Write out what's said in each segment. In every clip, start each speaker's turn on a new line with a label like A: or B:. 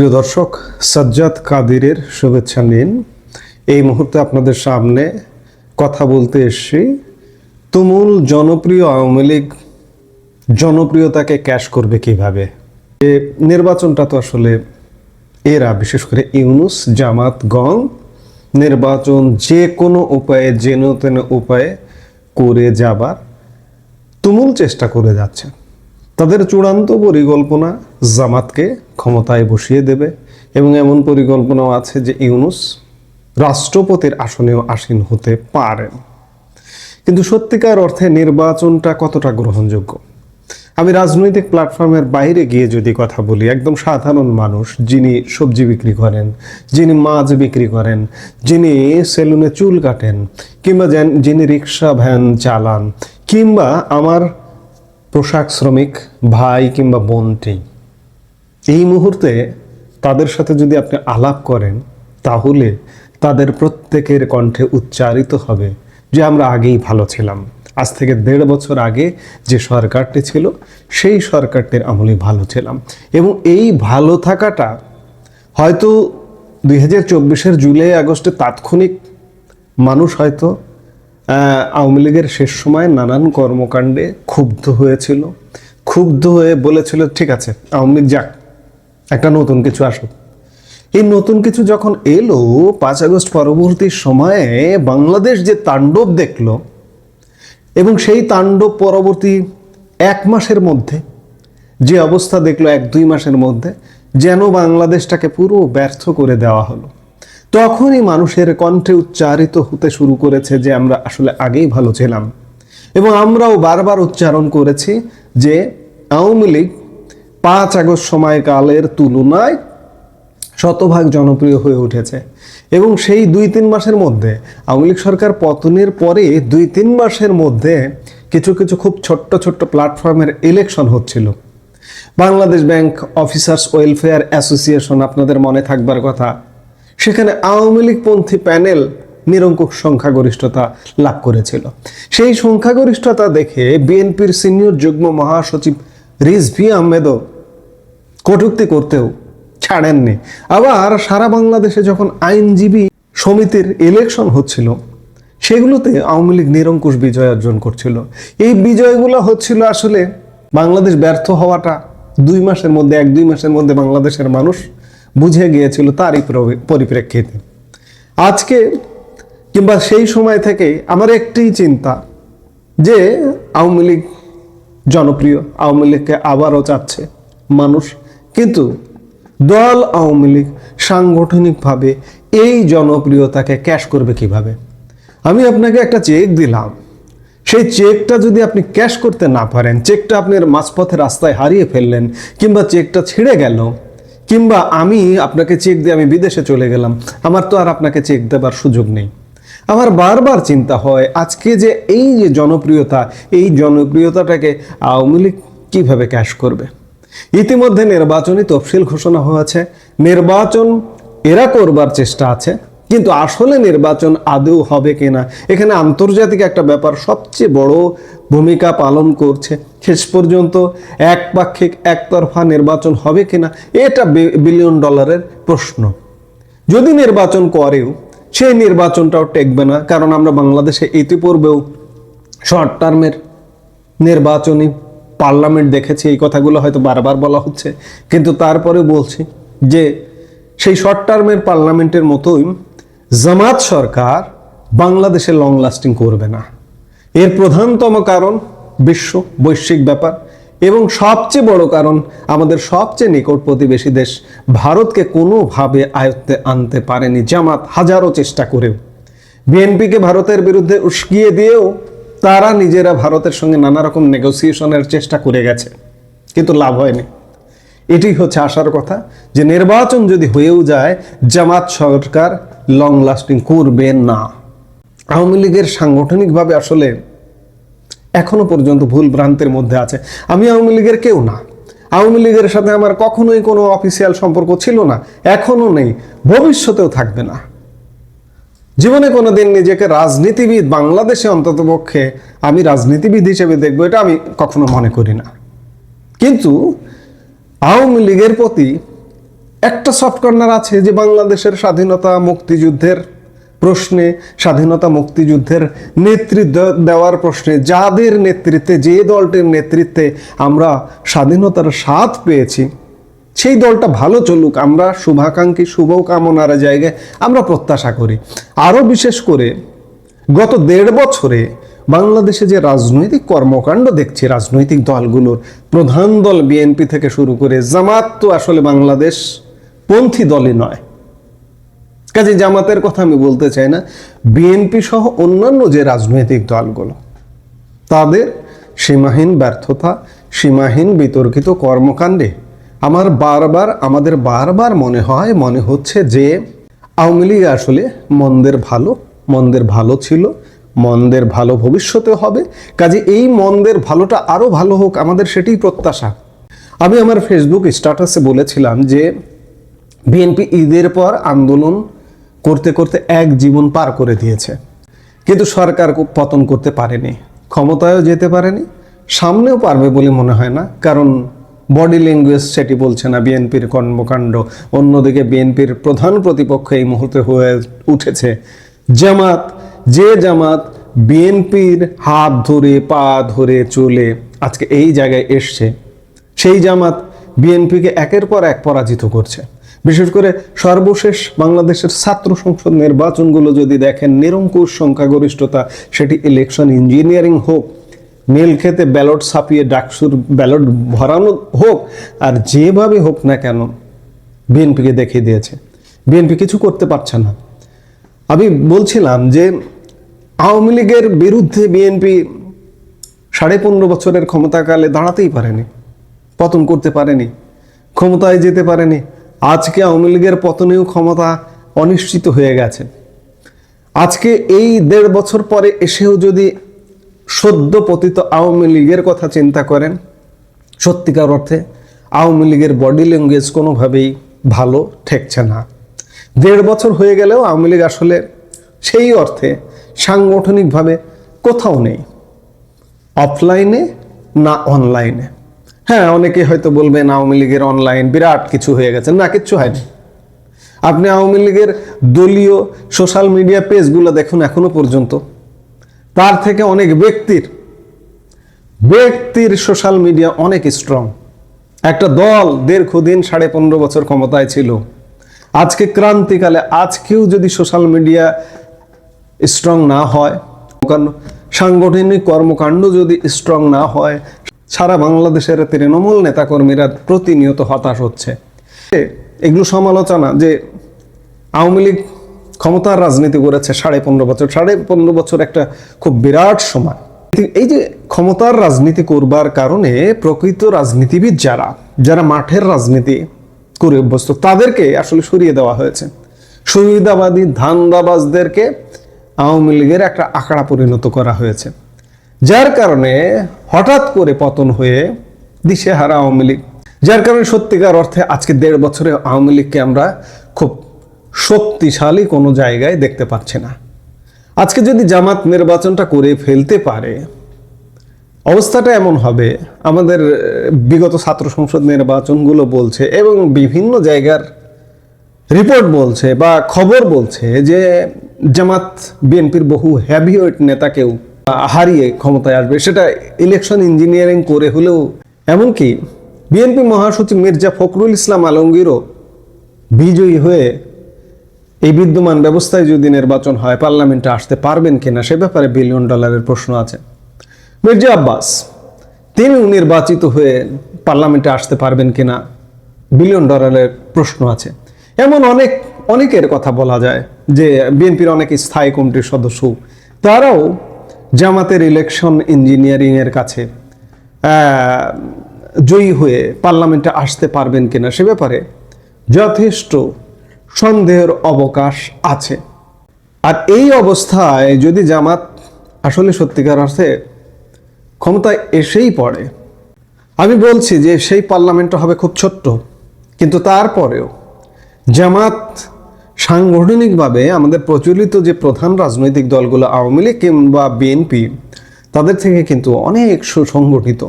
A: প্রিয় দর্শক, সাজ্জাদ কাদিরের শুভেচ্ছা নিন। এই মুহূর্তে আপনাদের সামনে কথা বলতে এসছি। তুমুল জনপ্রিয় আওয়ামী লীগ জনপ্রিয়তাকে ক্যাশ করবে কীভাবে? এ নির্বাচনটা তো আসলে এরা, বিশেষ করে ইউনুস, জামাত, গং, নির্বাচন যে কোনো উপায়ে, যেন তেন উপায়ে করে যাবার তুমুল চেষ্টা করে যাচ্ছে তাদের চূড়ান্ত পরিকল্পনা জামাতকে ক্ষমতায় বসিয়ে দেবে এবং এমন পরিকল্পনাও আছে যে ইউনুস রাষ্ট্রপতির আসনেও আসীন হতে পারেন। কিন্তু সত্যিকার অর্থে নির্বাচনটা কতটা গ্রহণযোগ্য? আমি রাজনৈতিক প্ল্যাটফর্মের বাইরে গিয়ে যদি কথা বলি, একদম সাধারণ মানুষ যিনি সবজি বিক্রি করেন, যিনি মাছ বিক্রি করেন, যিনি সেলুনে চুল কাটেন, কিংবা যিনি রিক্সা ভ্যান চালান, কিংবা আমার পোশাক শ্রমিক, ভাই কিংবা বোনটি এই মুহূর্তে তাদের সাথে যদি আপনি আলাপ করেন, তাহলে তাদের প্রত্যেকের কণ্ঠে উচ্চারিত হবে যে আমরা আগেই ভালো ছিলাম। আজ থেকে দেড় বছর আগে যে সরকারটি ছিল, সেই সরকারটির আমলে ভালো ছিলাম। এবং এই ভালো থাকাটা হয়তো দুই হাজার চব্বিশের জুলাই আগস্টে তাৎক্ষণিক মানুষ হয়তো আওয়ামী লীগের শেষ সময় নানান কর্মকাণ্ডে ক্ষুব্ধ হয়েছিল। ক্ষুব্ধ হয়ে বলেছিল, ঠিক আছে, আওয়ামী লীগ যাক, একটা নতুন কিছু আসুক। এই নতুন কিছু যখন এলো, পাঁচ আগস্ট পরবর্তী সময়ে বাংলাদেশ যে তাণ্ডব দেখল, এবং সেই তাণ্ডব পরবর্তী এক মাসের মধ্যে, যে অবস্থা দেখল এক দুই মাসের মধ্যে, যেন বাংলাদেশটাকে পুরো ব্যর্থ করে দেওয়া হলো। তখনই মানুষের কণ্ঠে উচ্চারিত হতে শুরু করেছে যে আমরা আসলে আগেই ভালো ছিলাম। এবং আমরাও বারবার উচ্চারণ করেছি যে আওয়ামী লীগ পাঁচ আগস্ট সময়কালের তুলনায় শতভাগ জনপ্রিয় হয়ে উঠেছে। এবং সেই দুই তিন মাসের মধ্যে আওয়ামী লীগ সরকার পতনের পরে দুই তিন মাসের মধ্যে কিছু কিছু খুব ছোট্ট ছোট্ট প্ল্যাটফর্মের ইলেকশন হচ্ছিল। Bangladesh bank officers welfare association আপনাদের মনে থাকবার কথা। সেখানে আওয়ামী লীগপন্থী প্যানেল নিরঙ্কুশ সংখ্যাগরিষ্ঠতা লাভ করেছিল। সেই সংখ্যাগরিষ্ঠতা দেখে বিএনপির সিনিয়র যুগ্ম মহাসচিব রিজভি আহমেদও কটূক্তি করতেও ছাড়েননি। আবার সারা বাংলাদেশে যখন আইনজীবী সমিতির ইলেকশন হচ্ছিল, সেগুলোতে আওয়ামী লীগ নিরঙ্কুশ বিজয় অর্জন করছিল। এই বিজয়গুলো হচ্ছিল আসলে বাংলাদেশ ব্যর্থ হওয়াটা দুই মাসের মধ্যে, এক দুই মাসের মধ্যে বাংলাদেশের মানুষ বুঝে গিয়েছিল তারই পরিপ্রেক্ষিতে। আজকে কিংবা সেই সময় থেকে আমার একটিই চিন্তা যে আওয়ামী লীগ জনপ্রিয়, আওয়ামী লীগকে আবারও চাচ্ছে মানুষ। কিন্তু দল আওয়ামী লীগ সাংগঠনিকভাবে এই জনপ্রিয়তাকে ক্যাশ করবে কীভাবে? আমি আপনাকে একটা চেক দিলাম। সেই চেকটা যদি আপনি ক্যাশ করতে না পারেন, চেকটা আপনার মাঝপথে রাস্তায় হারিয়ে ফেললেন কিংবা চেকটা ছিঁড়ে গেল কিংবা আমি আপনাকে চেক দিয়ে আমি বিদেশে চলে গেলাম, আমার তো আর আপনাকে চেক দেবার সুযোগ নেই। আমার বারবার চিন্তা হয়, আজকে যে এই যে জনপ্রিয়তা, এই জনপ্রিয়তাটাকে আওয়ামী লীগ কীভাবে ক্যাশ করবে? ইতিমধ্যে নির্বাচনী তফসিল ঘোষণা হয়েছে, নির্বাচন এরা করবার চেষ্টা আছে কিন্তু আসলে নির্বাচন আদৌ হবে কিনা? এখানে আন্তর্জাতিক একটা ব্যাপার, সবচেয়ে বড় ভূমিকা পালন করছে। শেষ পর্যন্ত একপাক্ষিক একতরফা নির্বাচন হবে কিনা, এটা বিলিয়ন ডলারের প্রশ্ন। যদি নির্বাচন করেও, সেই নির্বাচনটাও টেকবে না, কারণ আমরা বাংলাদেশে ইতিপূর্বেও শর্ট টার্মের নির্বাচনী পার্লামেন্ট দেখেছি, এই কথাগুলো হয়তো বারবার বলা হচ্ছে। কিন্তু তারপরে বলছি যে, সেই শর্ট টার্মের পার্লামেন্টের মতোই জামাত সরকার বাংলাদেশে লং লাস্টিং করবে না। এর প্রধানতম কারণ বিশ্ব বৈশ্বিক ব্যাপার এবং সবচেয়ে বড় কারণ আমাদের সবচেয়ে নিকট প্রতিবেশী দেশ ভারতকে কোনোভাবে আয়ত্তে আনতে পারেনি জামাত হাজারো চেষ্টা করেও। বিএনপিকে ভারতের বিরুদ্ধে উস্কিয়ে দিয়েও তারা নিজেরা ভারতের সঙ্গে নানা রকম নেগোসিয়েশনের চেষ্টা করে গেছে, কিন্তু লাভ হয়নি। এটি হচ্ছে আসার কথা যে নির্বাচন যদি হয়েও যায়, জামাত সরকার লং লাস্টিং করবে না। আওয়ামী লীগের সাংগঠনিকভাবে আসলে এখনও পর্যন্ত ভুল ভ্রান্তের মধ্যে আছে। আমি আওয়ামী লীগের কেউ না। আওয়ামী লীগের সাথে আমার কখনোই কোনো অফিসিয়াল সম্পর্ক ছিল না। এখনও নেই। ভবিষ্যতেও থাকবে না। জীবনে কোনো দিন নিজেকে রাজনীতিবিদ বাংলাদেশে অন্ততপক্ষে আমি রাজনীতিবিদ হিসেবে দেখব, এটা আমি কখনো মনে করি না। কিন্তু আওয়ামী লীগের প্রতি একটা সফট কর্নার আছে যে বাংলাদেশের স্বাধীনতা মুক্তিযুদ্ধের প্রশ্নে, স্বাধীনতা মুক্তিযুদ্ধের নেতৃত্ব দেওয়ার প্রশ্নে, যাদের নেতৃত্বে, যে দলটির নেতৃত্বে আমরা স্বাধীনতার স্বাদ পেয়েছি, সেই দলটা ভালো চলুক, আমরা শুভাকাঙ্ক্ষী শুভ কামনার জায়গায় আমরা প্রত্যাশা করি। আরও বিশেষ করে, গত দেড় বছরে বাংলাদেশে যে রাজনৈতিক কর্মকাণ্ড দেখছি, রাজনৈতিক দলগুলোর প্রধান দল বিএনপি থেকে শুরু করে জামাত তো আসলে বাংলাদেশ পন্থী দলে নয়। কাজে জামাতের কথা আমি বলতে চাই না বিএনপি সহ অন্যান্য যে রাজনৈতিক দলগুলো, তাদের সীমাহীন ব্যর্থতা, সীমাহীন বিতর্কিত কর্মকাণ্ডে আমার বারবার, আমাদের বারবার মনে হয়, মনে হচ্ছে যে আওয়ামী লীগ আসলে মন্দের ভালো মন্দের ভালো ছিল, মন্দের ভালো ভবিষ্যতে হবে। কাজে এই মন্দের ভালোটা আরও ভালো হোক, আমাদের সেটাই প্রত্যাশা। আমি আমার ফেসবুক স্ট্যাটাসে বলেছিলাম যে বিএনপি ঈদের পর আন্দোলন করতে করতে এক জীবন পার করে দিয়েছে। কিন্তু সরকার পতন করতে পারেনি, ক্ষমতায়ও যেতে পারেনি, সামনেও পারবে বলে মনে হয় না। কারণ বডি ল্যাঙ্গুয়েজ সেটি বলছে না বিএনপির কর্মকাণ্ড। অন্যদিকে বিএনপির প্রধান প্রতিপক্ষ এই মুহূর্তে হয়ে উঠেছে জামাত। যে জামাত বিএনপির হাত ধরে, পা ধরে চলে আজকে এই জায়গায় এসছে। সেই জামাত বিএনপিকে একের পর এক পরাজিত করছে। বিশেষ করে সর্বশেষ বাংলাদেশের ছাত্র সংসদ নির্বাচনগুলো যদি দেখেন, নিরঙ্কুশ সংখ্যাগরিষ্ঠতা, সেটি ইলেকশন ইঞ্জিনিয়ারিং হোক নীল খেতে ব্যালট ছাপিয়ে ডাকসুর ব্যালট ভরানো হোক, আর যেভাবে হোক না কেন, বিএনপিকে দেখিয়ে দিয়েছে। বিএনপি কিছু করতে পারছে না। আমি বলছিলাম যে আওয়ামী লীগের বিরুদ্ধে বিএনপি সাড়ে পনেরো বছরের ক্ষমতাকালে দাঁড়াতেই পারেনি, পতন করতে পারেনি, ক্ষমতায় যেতে পারেনি আজকে আওয়ামী লীগের পতনেও ক্ষমতা অনিশ্চিত হয়ে গেছে। আজকে এই দেড় বছর পরে এসেও যদি সদ্য পতিত আওয়ামী লীগের কথা চিন্তা করেন, সত্যিকার অর্থে আওয়ামী লীগের বডি ল্যাঙ্গুয়েজ কোনোভাবেই ভালো ঠেকছে না। দেড় বছর হয়ে গেলেও আওয়ামী লীগ আসলে সেই অর্থে সাংগঠনিকভাবে কোথাও নেই। অফলাইনে না অনলাইনে। হ্যাঁ অনেকে হয়তো বলবেন আওয়ামী লীগের অনলাইন বিরাট কিছু হয়ে গেছে। না, কিচ্ছু হয়নি। আপনি আওয়ামী লীগের দলীয় সোশ্যাল মিডিয়া পেজগুলো দেখুন এখনও পর্যন্ত। তার থেকে অনেক ব্যক্তির ব্যক্তির সোশ্যাল মিডিয়া অনেক স্ট্রং একটা দল দীর্ঘ দিন সাড়ে পনেরো বছর ক্ষমতায় ছিল। আজকে ক্রান্তিকালে আজকেও যদি সোশ্যাল মিডিয়া স্ট্রং না হয় সাংগঠনিক কর্মকাণ্ড যদি স্ট্রং না হয় সারা বাংলাদেশের তৃণমূল নেতাকর্মীরা প্রতিনিয়ত হতাশ হচ্ছে। এগুলো সমালোচনা যে আওয়ামী লীগ ক্ষমতার রাজনীতি করেছে সাড়ে পনেরো বছর। সাড়ে পনেরো বছর একটা খুব বিরাট সময়। এই যে ক্ষমতার রাজনীতি করবার কারণে প্রকৃত রাজনীতিবিদ যারা যারা মাঠের রাজনীতি করে অভ্যস্ত, তাদেরকে আসলে সরিয়ে দেওয়া হয়েছে। সুবিধাবাদী ধান্দাবাজদেরকে আওয়ামী লীগের একটা আঁকড়া পরিণত করা হয়েছে। যার কারণে হঠাৎ করে পতন হয়ে দিশেহারা আওয়ামী লীগ। যার কারণে সত্যিকার অর্থে আজকে দেড় বছরে আওয়ামী লীগকে আমরা খুব শক্তিশালী কোনো জায়গায় দেখতে পাচ্ছি না। আজকে যদি জামাত নির্বাচনটা করে ফেলতে পারে, অবস্থাটা এমন হবে, আমাদের বিগত ছাত্র সংসদ নির্বাচনগুলো বলছে এবং বিভিন্ন জায়গার রিপোর্ট বলছে বা খবর বলছে যে জামাত বিএনপির বহু হ্যাভিওয়েট নেতাকেও হারিয়ে ক্ষমতায় আসবে। সেটা ইলেকশন ইঞ্জিনিয়ারিং করে হলেও এমনকি বিএনপি মহাসচিব মির্জা ফখরুল ইসলাম আলমগীরও বিজয়ী হয়ে এই বিদ্যমান ব্যবস্থায় যদি নির্বাচন হয়, পার্লামেন্টে আসতে পারবেন কিনা সে ব্যাপারে বিলিয়ন ডলারের প্রশ্ন আছে। মির্জা আব্বাস, তিনিও নির্বাচিত হয়ে পার্লামেন্টে আসতে পারবেন কিনা বিলিয়ন ডলারের প্রশ্ন আছে। এমন অনেক, অনেকের কথা বলা যায় যে বিএনপির অনেক স্থায়ী কমিটির সদস্য, তারাও জামাতের ইলেকশন ইঞ্জিনিয়ারিং এর কাছে জয়ী হয়ে পার্লামেন্টে আসতে পারবেন কিনা সে ব্যাপারে যথেষ্ট সন্দেহের অবকাশ আছে। আর এই অবস্থায় যদি জামাত আসলে সত্যিকার অর্থে ক্ষমতায় এসেই পড়ে, আমি বলছি যে সেই পার্লামেন্টটা হবে খুব ছোট্ট, কিন্তু তারপরেও জামাত সাংগঠনিকভাবে আমাদের প্রচলিত যে প্রধান রাজনৈতিক দলগুলো আওয়ামী লীগ কিংবা বিএনপি, তাদের থেকে কিন্তু অনেক সুসংগঠিত।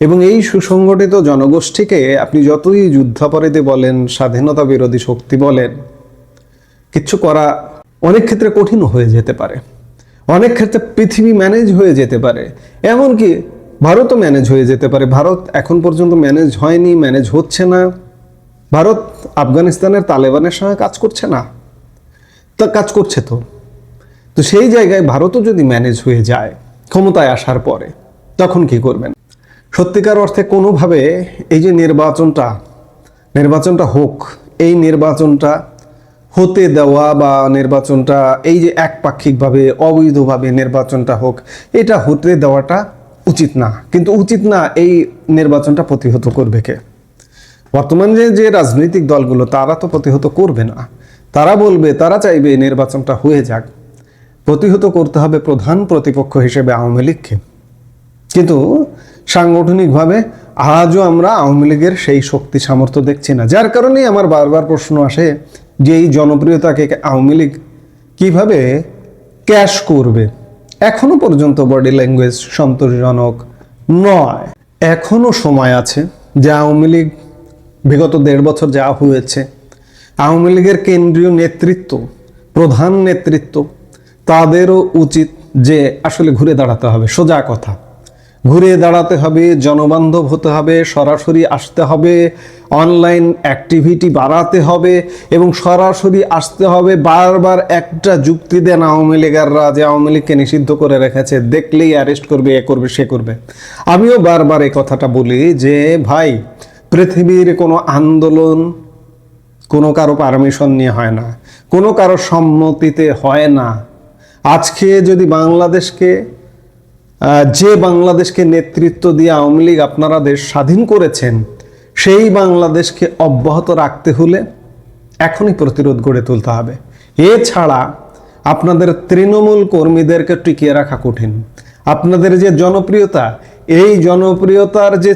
A: এবং এই সুসংগঠিত জনগোষ্ঠীকে আপনি যতই যুদ্ধাপরাধী বলেন, স্বাধীনতা বিরোধী শক্তি বলেন কিচ্ছু করা অনেক ক্ষেত্রে কঠিন হয়ে যেতে পারে। অনেক ক্ষেত্রে পৃথিবী ম্যানেজ হয়ে যেতে পারে। এমনকি ভারতও ম্যানেজ হয়ে যেতে পারে। ভারত এখন পর্যন্ত ম্যানেজ হয়নি, ম্যানেজ হচ্ছে না। ভারত আফগানিস্তানের তালেবানের সঙ্গে কাজ করছে না? তা কাজ করছে তো। তো সেই জায়গায় ভারতও যদি ম্যানেজ হয়ে যায়, ক্ষমতায় আসার পরে, তখন কি করবেন? সত্যিকার অর্থে কোনোভাবে এই যে নির্বাচনটা নির্বাচনটা হোক, এই নির্বাচনটা হতে দেওয়া বা নির্বাচনটা এই যে একপাক্ষিকভাবে, অবৈধভাবে নির্বাচনটা হোক, এটা হতে দেওয়াটা উচিত না। কিন্তু উচিত না এই নির্বাচনটা প্রতিহত করবে কে? বর্তমান যে যে রাজনৈতিক দলগুলো, তারা তো প্রতিহত করবে না। তারা বলবে, তারা চাইবে নির্বাচনটা হয়ে যাক। প্রতিহত করতে হবে প্রধান প্রতিপক্ষ হিসেবে আওয়ামী লীগকে। কিন্তু সাংগঠনিকভাবে আজও আমরা আওয়ামী লীগের সেই শক্তি সামর্থ্য দেখছি না। যার কারণেই আমার বারবার প্রশ্ন আসে যে এই জনপ্রিয়তাকে আওয়ামী লীগ কীভাবে ক্যাশ করবে? এখনও পর্যন্ত বডি ল্যাঙ্গুয়েজ সন্তোষজনক নয়। এখনও সময় আছে যে আওয়ামী লীগ বিগত দেড় বছর যা হয়েছে, আওয়ামী লীগের কেন্দ্রীয় নেতৃত্ব, প্রধান নেতৃত্ব, তাদেরও উচিত যে আসলে ঘুরে দাঁড়াতে হবে। সোজা কথা, ঘুরে দাঁড়াতে হবে, জনবান্ধব হতে হবে, সরাসরি আসতে হবে, অনলাইন অ্যাক্টিভিটি বাড়াতে হবে এবং সরাসরি আসতে হবে। বারবার একটা যুক্তি দেন আওয়ামী লীগাররা যে আওয়ামী লীগকে নিষিদ্ধ করে রেখেছে, দেখলেই অ্যারেস্ট করবে, এ করবে, সে করবে। আমিও বারবার এই কথাটা বলি যে, ভাই পৃথিবীর কোনো আন্দোলন কোনো কারও পারমিশন নিয়ে হয় না, কোনো কারও সম্মতিতে হয় না। আজকে যদি বাংলাদেশকে যে বাংলাদেশকে নেতৃত্ব দিয়ে আওয়ামী লীগ আপনারা দেশ স্বাধীন করেছেন, সেই বাংলাদেশকে অব্যাহত রাখতে হলে এখনই প্রতিরোধ গড়ে তুলতে হবে। এছাড়া আপনাদের তৃণমূল কর্মীদেরকে টিকিয়ে রাখা কঠিন। আপনাদের যে জনপ্রিয়তা এই জনপ্রিয়তার যে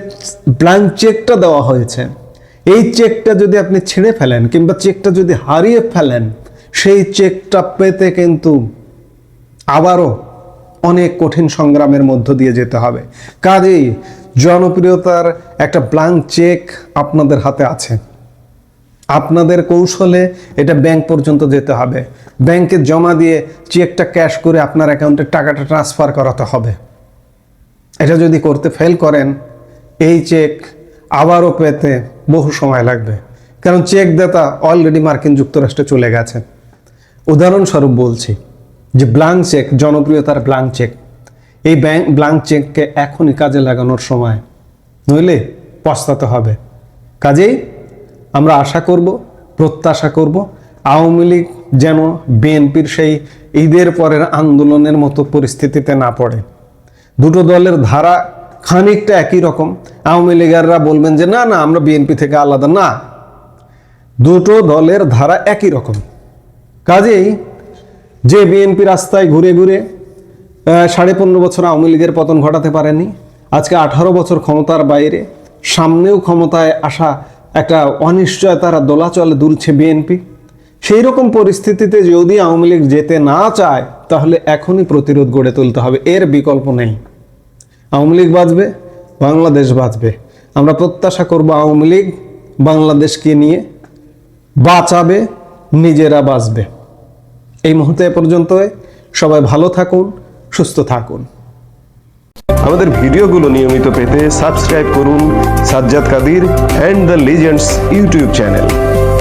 A: ব্ল্যাঙ্ক চেকটা দেওয়া হয়েছে, এই চেকটা যদি আপনি ছিঁড়ে ফেলেন কিংবা চেকটা যদি হারিয়ে ফেলেন, সেই চেকটা পেতে কিন্তু আবারও অনেক কঠিন সংগ্রামের মধ্য দিয়ে যেতে হবে। কাজেই জনপ্রিয়তার একটা ব্ল্যাঙ্ক চেক আপনাদের হাতে আছে। আপনাদের কৌশলে এটা ব্যাংক পর্যন্ত যেতে হবে। ব্যাংকে জমা দিয়ে চেকটা ক্যাশ করে আপনার অ্যাকাউন্টে টাকাটা ট্রান্সফার করাতে হবে। এটা যদি করতে ফেল করেন, এই চেক আবারও পেতে বহু সময় লাগবে। কারণ চেক দাতা অলরেডি মার্কিন যুক্তরাষ্ট্রে চলে গেছে। উদাহরণস্বরূপ বলছি যে ব্লাঙ্ক চেক জনপ্রিয়তার ব্লাঙ্ক চেক এই ব্যাংক ব্লাঙ্ক চেককে এখনই কাজে লাগানোর সময়। নইলে পস্তাতে হবে। কাজেই আমরা আশা করব, প্রত্যাশা করব, আওয়ামী লীগ যেন বিএনপির সেই ঈদের পরের আন্দোলনের মতো পরিস্থিতিতে না পড়ে। দুটো দলের ধারা খানিকটা একই রকম। আওয়ামী লীগাররা বলবেন যে, না না, আমরা বিএনপি থেকে আলাদা। না, দুটো দলের ধারা একই রকম। কাজেই যে বিএনপি রাস্তায় ঘুরে ঘুরে সাড়ে পনেরো বছর আওয়ামী লীগের পতন ঘটাতে পারেনি, আজকে আঠারো বছর ক্ষমতার বাইরে, সামনেও ক্ষমতায় আসা একটা অনিশ্চয়তার দোলাচলে দুলছে বিএনপি। সেই রকম পরিস্থিতিতে যদি আওয়ামী লীগ যেতে না চায়, তাহলে এখনই প্রতিরোধ গড়ে তুলতে হবে। এর বিকল্প নেই। আওয়ামী লীগ বাঁচবে, বাংলাদেশ বাঁচবে। আমরা প্রত্যাশা করব আওয়ামী লীগ বাংলাদেশকে নিয়ে বাঁচাবে, নিজেরা বাঁচবে। এই মুহূর্তে পর্যন্ত সবাই ভালো থাকুন, সুস্থ থাকুন।
B: আমাদের ভিডিওগুলো নিয়মিত পেতে সাবস্ক্রাইব করুন Sajjad Kadir and the legends YouTube channel